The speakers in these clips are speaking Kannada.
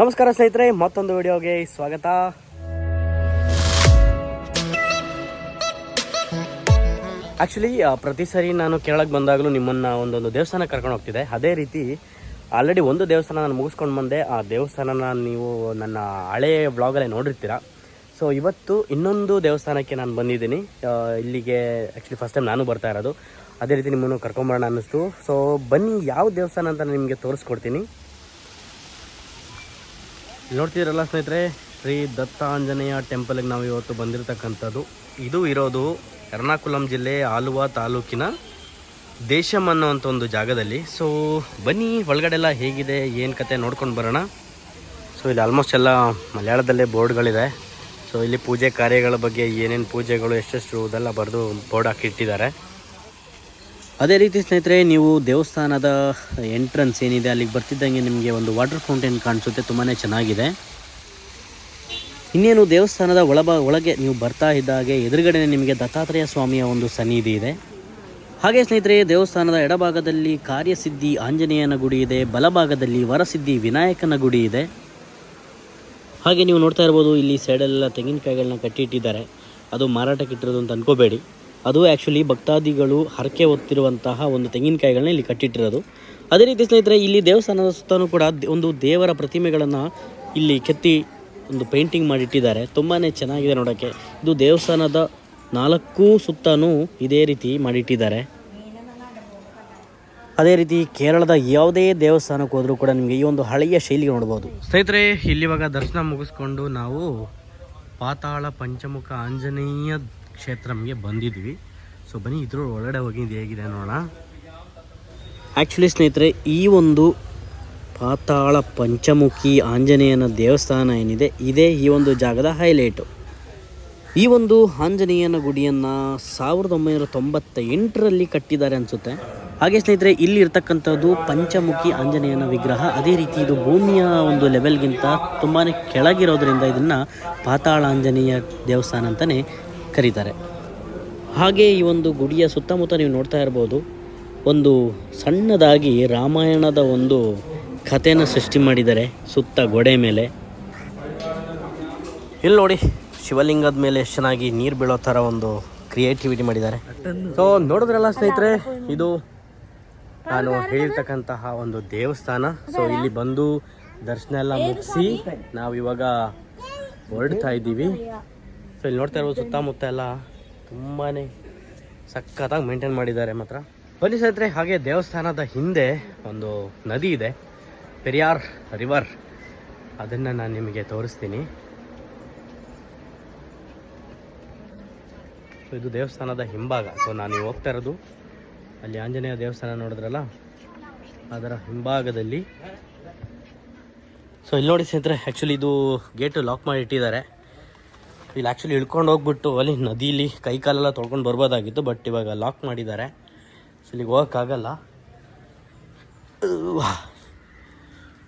ನಮಸ್ಕಾರ ಸ್ನೇಹಿತರೆ, ಮತ್ತೊಂದು ವಿಡಿಯೋಗೆ ಸ್ವಾಗತ. ಆ್ಯಕ್ಚುಲಿ ಪ್ರತಿ ಸರಿ ನಾನು ಕೇರಳಕ್ಕೆ ಬಂದಾಗಲೂ ನಿಮ್ಮನ್ನು ಒಂದೊಂದು ದೇವಸ್ಥಾನ ಕರ್ಕೊಂಡು ಹೋಗ್ತಿದ್ದೆ. ಅದೇ ರೀತಿ ಆಲ್ರೆಡಿ ಒಂದು ದೇವಸ್ಥಾನ ನಾನು ಮುಗಿಸ್ಕೊಂಡು ಬಂದೆ. ಆ ದೇವಸ್ಥಾನನ ನೀವು ನನ್ನ ಹಳೆಯ ಬ್ಲಾಗಲ್ಲೇ ನೋಡಿರ್ತೀರ. ಸೊ ಇವತ್ತು ಇನ್ನೊಂದು ದೇವಸ್ಥಾನಕ್ಕೆ ನಾನು ಬಂದಿದ್ದೀನಿ. ಇಲ್ಲಿಗೆ ಆ್ಯಕ್ಚುಲಿ ಫಸ್ಟ್ ಟೈಮ್ ನಾನು ಬರ್ತಾ ಇರೋದು. ಅದೇ ರೀತಿ ನಿಮ್ಮನ್ನು ಕರ್ಕೊಂಬರೋಣ ಅನ್ನಿಸ್ತು. ಸೊ ಬನ್ನಿ, ಯಾವ ದೇವಸ್ಥಾನ ಅಂತ ನಿಮಗೆ ತೋರಿಸ್ಕೊಡ್ತೀನಿ. ನೋಡ್ತಿದ್ರಲ್ಲ ಸ್ನೇಹಿತರೆ, ಶ್ರೀ ದತ್ತಾಂಜನೇಯ ಟೆಂಪಲ್ಗೆ ನಾವು ಇವತ್ತು ಬಂದಿರತಕ್ಕಂಥದ್ದು. ಇದು ಇರೋದು ಎರ್ನಾಕುಲಂ ಜಿಲ್ಲೆ ಆಲುವ ತಾಲೂಕಿನ ದೇಶಮ್ ಅನ್ನೋವಂಥ ಒಂದು ಜಾಗದಲ್ಲಿ. ಸೊ ಬನ್ನಿ, ಒಳಗಡೆ ಎಲ್ಲ ಹೇಗಿದೆ, ಏನು ಕತೆ ನೋಡ್ಕೊಂಡು ಬರೋಣ. ಸೊ ಇಲ್ಲಿ ಆಲ್ಮೋಸ್ಟ್ ಎಲ್ಲ ಮಲಯಾಳದಲ್ಲೇ ಬೋರ್ಡ್ಗಳಿದೆ. ಸೊ ಇಲ್ಲಿ ಪೂಜೆ ಕಾರ್ಯಗಳ ಬಗ್ಗೆ ಏನೇನು ಪೂಜೆಗಳು, ಎಷ್ಟೆಷ್ಟು ಇದೆಲ್ಲ ಬರೆದು ಬೋರ್ಡ್ ಹಾಕಿಟ್ಟಿದ್ದಾರೆ. ಅದೇ ರೀತಿ ಸ್ನೇಹಿತರೆ, ನೀವು ದೇವಸ್ಥಾನದ ಎಂಟ್ರೆನ್ಸ್ ಏನಿದೆ, ಅಲ್ಲಿಗೆ ಬರ್ತಿದ್ದಂಗೆ ನಿಮಗೆ ಒಂದು ವಾಟರ್ ಫೌಂಟೇನ್ ಕಾಣಿಸುತ್ತೆ ತುಂಬಾ ಚೆನ್ನಾಗಿದೆ. ಇನ್ನೇನು ದೇವಸ್ಥಾನದ ಒಳಬ, ಒಳಗೆ ನೀವು ಬರ್ತಾ ಇದ್ದಾಗೆ ಎದುರುಗಡೆ ನಿಮಗೆ ದತ್ತಾತ್ರೇಯ ಸ್ವಾಮಿಯ ಒಂದು ಸನ್ನಿಧಿ ಇದೆ. ಹಾಗೆ ಸ್ನೇಹಿತರೆ, ದೇವಸ್ಥಾನದ ಎಡಭಾಗದಲ್ಲಿ ಕಾರ್ಯಸಿದ್ಧಿ ಆಂಜನೇಯನ ಗುಡಿ ಇದೆ, ಬಲಭಾಗದಲ್ಲಿ ವರಸಿದ್ಧಿ ವಿನಾಯಕನ ಗುಡಿ ಇದೆ. ಹಾಗೆ ನೀವು ನೋಡ್ತಾ ಇರ್ಬೋದು, ಇಲ್ಲಿ ಸೈಡಲ್ಲೆಲ್ಲ ತೆಂಗಿನಕಾಯಿಗಳನ್ನ ಕಟ್ಟಿಟ್ಟಿದ್ದಾರೆ. ಅದು ಮಾರಾಟಕ್ಕೆ ಇಟ್ಟಿರೋದು ಅಂತ ಅನ್ಕೋಬೇಡಿ. ಅದು ಆ್ಯಕ್ಚುಲಿ ಭಕ್ತಾದಿಗಳು ಹರಕೆ ಹೊತ್ತಿರುವಂತಹ ಒಂದು ತೆಂಗಿನಕಾಯಿಗಳನ್ನ ಇಲ್ಲಿ ಕಟ್ಟಿಟ್ಟಿರೋದು. ಅದೇ ರೀತಿ ಸ್ನೇಹಿತರೆ, ಇಲ್ಲಿ ದೇವಸ್ಥಾನದ ಸುತ್ತಲೂ ಕೂಡ ಒಂದು ದೇವರ ಪ್ರತಿಮೆಗಳನ್ನು ಇಲ್ಲಿ ಕೆತ್ತಿ ಒಂದು ಪೇಂಟಿಂಗ್ ಮಾಡಿಟ್ಟಿದ್ದಾರೆ. ತುಂಬಾ ಚೆನ್ನಾಗಿದೆ ನೋಡೋಕ್ಕೆ ಇದು ದೇವಸ್ಥಾನದ ನಾಲ್ಕು ಸುತ್ತನೂ ಇದೇ ರೀತಿ ಮಾಡಿಟ್ಟಿದ್ದಾರೆ. ಅದೇ ರೀತಿ ಕೇರಳದ ಯಾವುದೇ ದೇವಸ್ಥಾನಕ್ಕೆ ಹೋದರೂ ಕೂಡ ನಿಮಗೆ ಈ ಒಂದು ಹಳೆಯ ಶೈಲಿಗೆ ನೋಡ್ಬೋದು. ಸ್ನೇಹಿತರೆ, ಇಲ್ಲಿವಾಗ ದರ್ಶನ ಮುಗಿಸ್ಕೊಂಡು ನಾವು ಪಾತಾಳ ಪಂಚಮುಖ ಆಂಜನೇಯ ಕ್ಷೇತ್ರಂಗೆ ಬಂದಿದ್ವಿ. ಸೊ ಬನ್ನಿ, ಇದ್ರ ಒಳಗಡೆ ಹೋಗಿ ಹೇಗಿದೆ ನೋಡೋಣ. ಆ್ಯಕ್ಚುಲಿ ಸ್ನೇಹಿತರೆ, ಈ ಒಂದು ಪಾತಾಳ ಪಂಚಮುಖಿ ಆಂಜನೇಯನ ದೇವಸ್ಥಾನ ಏನಿದೆ, ಇದೇ ಈ ಒಂದು ಜಾಗದ ಹೈಲೈಟು ಈ ಒಂದು ಆಂಜನೇಯನ ಗುಡಿಯನ್ನು ಸಾವಿರದ ಒಂಬೈನೂರ ತೊಂಬತ್ತ ಎಂಟರಲ್ಲಿ ಕಟ್ಟಿದ್ದಾರೆ ಅನಿಸುತ್ತೆ. ಹಾಗೆ ಸ್ನೇಹಿತರೆ, ಇಲ್ಲಿ ಇರ್ತಕ್ಕಂಥದ್ದು ಪಂಚಮುಖಿ ಆಂಜನೇಯನ ವಿಗ್ರಹ. ಅದೇ ರೀತಿ ಇದು ಭೂಮಿಯ ಒಂದು ಲೆವೆಲ್ಗಿಂತ ತುಂಬಾ ಕೆಳಗಿರೋದ್ರಿಂದ ಇದನ್ನು ಪಾತಾಳ ಆಂಜನೇಯ ದೇವಸ್ಥಾನ ಅಂತಲೇ ಕರೀತಾರೆ. ಹಾಗೆ ಈ ಒಂದು ಗುಡಿಯ ಸುತ್ತಮುತ್ತ ನೀವು ನೋಡ್ತಾ ಇರ್ಬೋದು, ಒಂದು ಸಣ್ಣದಾಗಿ ರಾಮಾಯಣದ ಒಂದು ಕಥೆನ ಸೃಷ್ಟಿ ಮಾಡಿದ್ದಾರೆ ಸುತ್ತ ಗೋಡೆ ಮೇಲೆ. ಇಲ್ಲಿ ನೋಡಿ, ಶಿವಲಿಂಗದ ಮೇಲೆ ಎಷ್ಟು ಚೆನ್ನಾಗಿ ನೀರು ಬೀಳೋ ಥರ ಒಂದು ಕ್ರಿಯೇಟಿವಿಟಿ ಮಾಡಿದ್ದಾರೆ. ಸೊ ನೋಡಿದ್ರಲ್ಲ ಸ್ನೇಹಿತರೆ, ಇದು ನಾನು ಹೇಳಿರ್ತಕ್ಕಂತಹ ಒಂದು ದೇವಸ್ಥಾನ. ಸೊ ಇಲ್ಲಿ ಬಂದು ದರ್ಶನ ಎಲ್ಲ ಮುಗಿಸಿ ನಾವು ಇವಾಗ ಹೊರಡ್ತಾ ಇದ್ದೀವಿ. ಸೊ ಇಲ್ಲಿ ನೋಡ್ತಾ ಇರ್ಬೋದು ಸುತ್ತಮುತ್ತ ಎಲ್ಲ ತುಂಬಾ ಸಖತ್ತಾಗಿ ಮೇಂಟೈನ್ ಮಾಡಿದ್ದಾರೆ ಮಾತ್ರ. ಬನ್ನಿ ಸ್ನೇಹಿತರೆ, ಹಾಗೆ ದೇವಸ್ಥಾನದ ಹಿಂದೆ ಒಂದು ನದಿ ಇದೆ, ಪೆರಿಯಾರ್ ರಿವರ್ ಅದನ್ನು ನಾನು ನಿಮಗೆ ತೋರಿಸ್ತೀನಿ. ಸೊ ಇದು ದೇವಸ್ಥಾನದ ಹಿಂಭಾಗ. ಸೊ ನಾನು ಹೋಗ್ತಾ ಇರೋದು, ಅಲ್ಲಿ ಆಂಜನೇಯ ದೇವಸ್ಥಾನ ನೋಡಿದ್ರಲ್ಲ? ಅದರ ಹಿಂಭಾಗದಲ್ಲಿ. ಸೊ ಇಲ್ಲಿ ನೋಡಿ ಸ್ನೇಹಿತರೆ ಆ್ಯಕ್ಚುಲಿ ಇದು ಗೇಟು ಲಾಕ್ ಮಾಡಿ ಇಟ್ಟಿದ್ದಾರೆ. ಇಲ್ಲಿ ಆ್ಯಕ್ಚುಲಿ ಇಳ್ಕೊಂಡು ಹೋಗ್ಬಿಟ್ಟು ಅಲ್ಲಿ ನದೀಲಿ ಕೈ ಕಾಲೆಲ್ಲ ತೊಳ್ಕೊಂಡು ಬರ್ಬೋದಾಗಿತ್ತು ಬಟ್ ಇವಾಗ ಲಾಕ್ ಮಾಡಿದ್ದಾರೆ. ಸೊ ಇಲ್ಲಿಗೆ ಹೋಗೋಕ್ಕಾಗಲ್ಲ.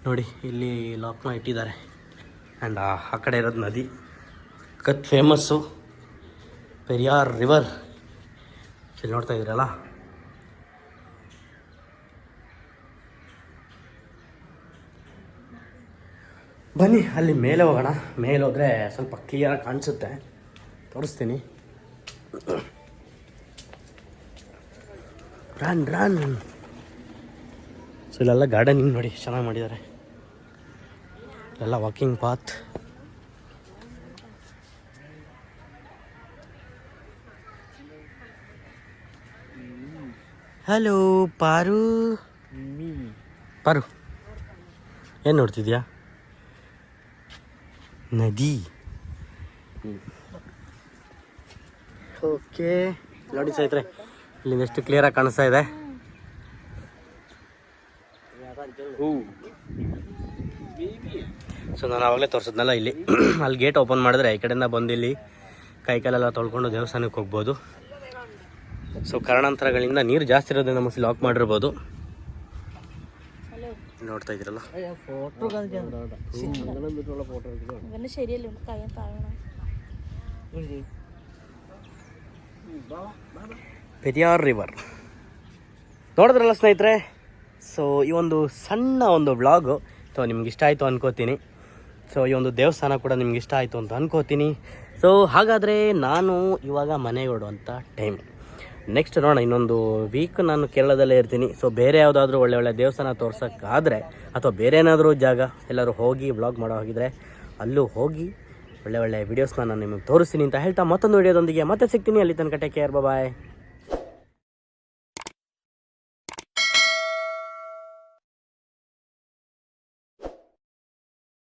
ನೋಡಿ, ಇಲ್ಲಿ ಲಾಕ್ ಇಟ್ಟಿದ್ದಾರೆ. ಆ್ಯಂಡ್ ಆ ಕಡೆ ಇರೋದು ನದಿ. ಕತ್ ಫೇಮಸ್ಸು ಪೆರಿಯಾರ್ ರಿವರ್ ಇಲ್ಲಿ ನೋಡ್ತಾ ಇದ್ದೀರಲ್ಲ? ಬನ್ನಿ ಅಲ್ಲಿ ಮೇಲೆ ಹೋಗೋಣ. ಮೇಲೆ ಹೋದರೆ ಸ್ವಲ್ಪ ಕ್ಲಿಯರಾಗಿ ಕಾಣಿಸುತ್ತೆ. ತೋರಿಸ್ತೀನಿ. ರನ್ ರನ್ ಸೊ ಇಲ್ಲೆಲ್ಲ ಗಾರ್ಡನಿಂಗ್ ನೋಡಿ ಚೆನ್ನಾಗಿ ಮಾಡಿದ್ದಾರೆ. ಎಲ್ಲ walking path hello Paru Paru ಏನು ನೋಡ್ತಿದ್ಯಾ? ನದಿ. ಓಕೆ. ನೋಡಿ ಸ್ನೇಹಿತರೆ, ಇಲ್ಲಿಂದ ಎಷ್ಟು ಕ್ಲಿಯರಾಗಿ ಕಾಣಿಸ್ತಾ ಇದೆ. ಸೊ ನಾನು ಆವಾಗಲೇ ತೋರಿಸಿದ್ನಲ್ಲ ಇಲ್ಲಿ. ಅಲ್ಲಿ ಗೇಟ್ ಓಪನ್ ಮಾಡಿದ್ರೆ ಈ ಕಡೆಯಿಂದ ಬಂದು ಇಲ್ಲಿ ಕೈಕಾಲೆಲ್ಲ ತೊಳ್ಕೊಂಡು ದೇವಸ್ಥಾನಕ್ಕೆ ಹೋಗ್ಬೋದು. ಸೊ ಕಾರಣಾಂತರಗಳಿಂದ ನೀರು ಜಾಸ್ತಿ ಇರೋದ್ರಿಂದ ಮೋಸ್ಟ್ಲಿ ಲಾಕ್ ಮಾಡಿರ್ಬೋದು. ನೋಡ್ತಾ ಇದ್ದೀರಲ್ಲ ഇവന്റെ ശരിയല്ലേ ഒന്ന് കയ്യാൻ താഴണം ಪೆರಿಯಾರ್ ರಿವರ್ ನೋಡಿದ್ರಲ್ಲ ಸ್ನೇಹಿತರೆ ಸೊ ಈ ಒಂದು ಸಣ್ಣ ಒಂದು ವ್ಲಾಗು ಸೊ ನಿಮ್ಗೆ ಇಷ್ಟ ಆಯಿತು ಅನ್ಕೋತೀನಿ ಸೊ ಈ ಒಂದು ದೇವಸ್ಥಾನ ಕೂಡ ನಿಮ್ಗೆ ಇಷ್ಟ ಆಯಿತು ಅಂತ ಅನ್ಕೋತೀನಿ ಸೊ ಹಾಗಾದರೆ ನಾನು ಇವಾಗ ಮನೆಗೆ ಹೊರಡುವಂಥ ಟೈಮ್ ನೆಕ್ಸ್ಟ್ ನೋಡೋಣ, ಇನ್ನೊಂದು ವೀಕ್ ನಾನು ಕೇರಳದಲ್ಲೇ ಇರ್ತೀನಿ. ಸೊ ಬೇರೆ ಯಾವುದಾದ್ರೂ ಒಳ್ಳೆ ಒಳ್ಳೆ ದೇವಸ್ಥಾನ ತೋರ್ಸೋಕ್ಕಾದರೆ, ಅಥವಾ ಬೇರೆ ಏನಾದರೂ ಜಾಗ, ಎಲ್ಲರೂ ಹೋಗಿ ವ್ಲಾಗ್ ಮಾಡೋ ಹೋಗಿದ್ರೆ, ಅಲ್ಲೂ ಹೋಗಿ ಒಳ್ಳೆ ಒಳ್ಳೆ ವೀಡಿಯೋಸ್ನ ನಾನು ನಿಮಗೆ ತೋರಿಸ್ತೀನಿ ಅಂತ ಹೇಳ್ತಾ ಮತ್ತೊಂದು ವೀಡಿಯೋದೊಂದಿಗೆ ಮತ್ತೆ ಸಿಗ್ತೀನಿ. ಅಲ್ಲಿ ತನಕ ಟೇಕ್ ಕೇರ್ ಬಾಯ್